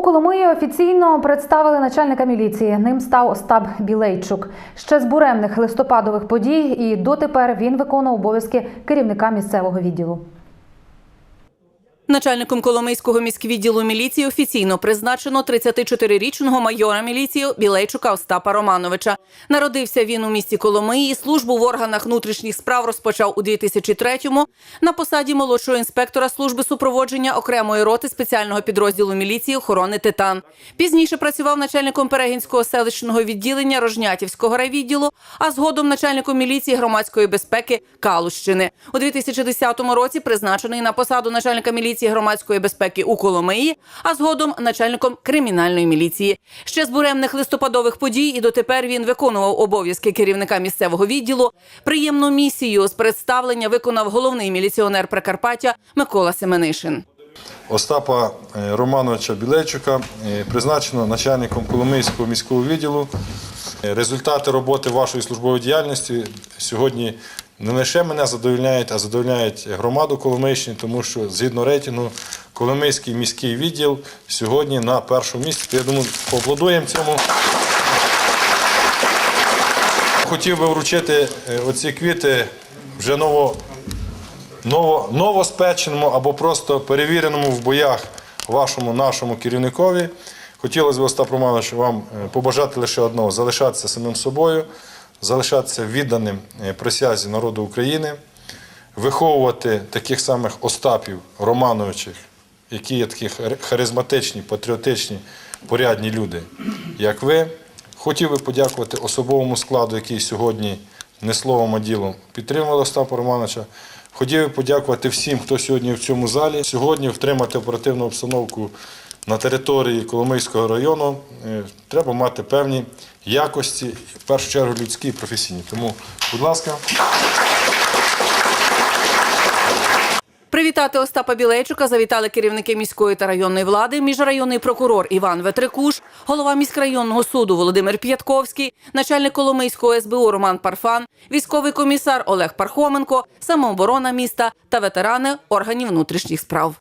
У Коломиї офіційно представили начальника міліції. Ним став Остап Білейчук. Ще з буремних листопадових подій, і дотепер він виконував обов'язки керівника місцевого відділу. Начальником Коломийського міськвідділу міліції офіційно призначено 34-річного майора міліції Білейчука Остапа Романовича. Народився він у місті Коломиї службу в органах внутрішніх справ розпочав у 2003-му на посаді молодшого інспектора служби супроводження окремої роти спеціального підрозділу міліції охорони Титан. Пізніше працював начальником Перегінського селищного відділення Рожнятівського райвідділу, а згодом начальником міліції громадської безпеки Калущини. У 2010 році призначений на посаду начальника міліції громадської безпеки у Коломиї, а згодом начальником кримінальної міліції. Ще з буремних листопадових подій і дотепер він виконував обов'язки керівника місцевого відділу. Приємну місію з представлення виконав головний міліціонер Прикарпаття Микола Семенишин. Остапа е, Романовича Білейчука е, призначено начальником Коломийського міського відділу. Е, Результати роботи вашої службової діяльності сьогодні не лише мене задовольняють, а задовольняють громаду Коломийщини, тому що згідно рейтингу Коломийський міський відділ сьогодні на першому місці. Я думаю, поаплодуємо цьому. Хотів би вручити е, оці квіти вже ново ново, новоспеченому або просто перевіреному в боях вашому нашому керівникові. Хотілося б, Остап Романович, вам е, побажати лише одного залишатися самим собою, залишатися відданим е, присязі народу України, виховувати таких самих Остапів Романовичів, які є такі хар- харизматичні, патріотичні, порядні люди, як ви. Хотів би подякувати особовому складу, який сьогодні не словом, а ділом підтримував Остапа Романовича. Хотів би подякувати всім, хто сьогодні в цьому залі. Сьогодні втримати оперативну обстановку на території Коломийського району е, треба мати певні якості, в першу чергу людські і професійні. Тому, будь ласка. Привітати Остапа Білейчука завітали керівники міської та районної влади, міжрайонний прокурор Іван Ветрикуш, голова міськрайонного суду Володимир П'ятковський, начальник Коломийського СБУ Роман Парфан, військовий комісар Олег Пархоменко, самооборона міста та ветерани органів внутрішніх справ.